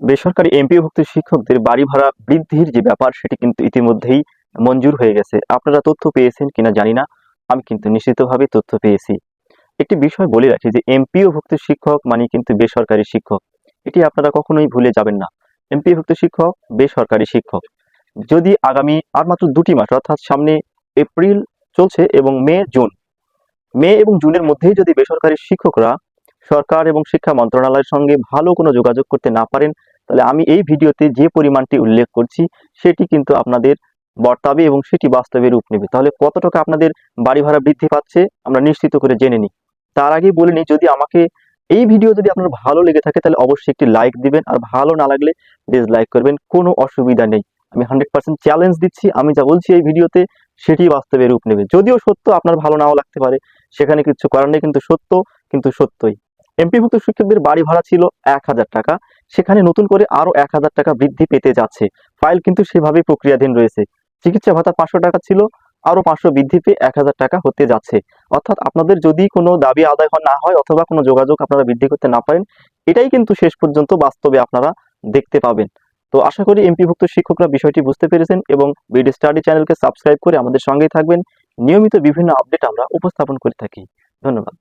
বেসরকারি এমপিওভুক্ত শিক্ষকদের বাড়ি ভাড়া বৃদ্ধির যে ব্যাপার, সেটি কিন্তু ইতিমধ্যেই মঞ্জুর হয়ে গেছে। আপনারা তথ্য পেয়েছেন কিনা জানি না। আমি কিন্তু নিশ্চিতভাবে তথ্য পেয়েছি। একটি বিষয় বলে রাখি যে, এমপিওভুক্ত শিক্ষক মানে কিন্তু বেসরকারি শিক্ষক। এটি আপনারা কখনোই ভুলে যাবেন না। এমপিওভুক্ত শিক্ষক, বেসরকারি শিক্ষক। যদি আগামী আর মাত্র দুটি মাস, অর্থাৎ সামনে এপ্রিল চলছে এবং মে, জুন। মে এবং জুনের মধ্যেই যদি বেসরকারি শিক্ষকরা সরকার এবং শিক্ষা মন্ত্রণালয়ের সঙ্গে ভালো কোনো যোগাযোগ করতে না পারেন, তাহলে আমি এই ভিডিওতে যে পরিমাণটি উল্লেখ করছি, সেটি কিন্তু আপনাদের বর্তাবে এবং সেটি বাস্তবে রূপ নেবে। তাহলে কত টাকা আপনাদের বাড়ি ভাড়া বৃদ্ধি পাচ্ছে, আমরা নিশ্চিত করে জেনে নিই। তার আগে বলে নিই, যদি আমাকে এই ভিডিও যদি আপনার ভালো লেগে থাকে, তাহলে অবশ্যই একটি লাইক দিবেন, আর ভালো না লাগলে ডিসলাইক করবেন, কোনো অসুবিধা নেই। আমি হান্ড্রেড পার্সেন্ট চ্যালেঞ্জ দিচ্ছি, আমি যা বলছি এই ভিডিওতে, সেটি বাস্তবে রূপ নেবে। যদিও সত্য আপনার ভালো নাও লাগতে পারে, সেখানে কিছু করার নেই, কিন্তু সত্য, কিন্তু সত্যই। এমপিভুক্ত শিক্ষকদের বাড়ি ভাড়া ছিল এক হাজার টাকা। সেখানে নতুন করে আরও এক হাজার টাকা বৃদ্ধি পেতে যাচ্ছে। ফাইল কিন্তু সেভাবে প্রক্রিয়াধীন রয়েছে। চিকিৎসা ভাতা পাঁচশো টাকা ছিল, আরও পাঁচশো বৃদ্ধি পেয়ে এক হাজার টাকা হতে যাচ্ছে। অর্থাৎ আপনাদের যদি কোনো দাবি আদায় না হয় অথবা কোনো যোগাযোগ আপনারা বৃদ্ধি করতে না পারেন, এটাই কিন্তু শেষ পর্যন্ত বাস্তবে আপনারা দেখতে পাবেন। তো আশা করি এমপিভুক্ত শিক্ষকরা বিষয়টি বুঝতে পেরেছেন এবং বিডি স্টাডি চ্যানেলকে সাবস্ক্রাইব করে আমাদের সঙ্গেই থাকবেন। নিয়মিত বিভিন্ন আপডেট আমরা উপস্থাপন করে থাকি। ধন্যবাদ।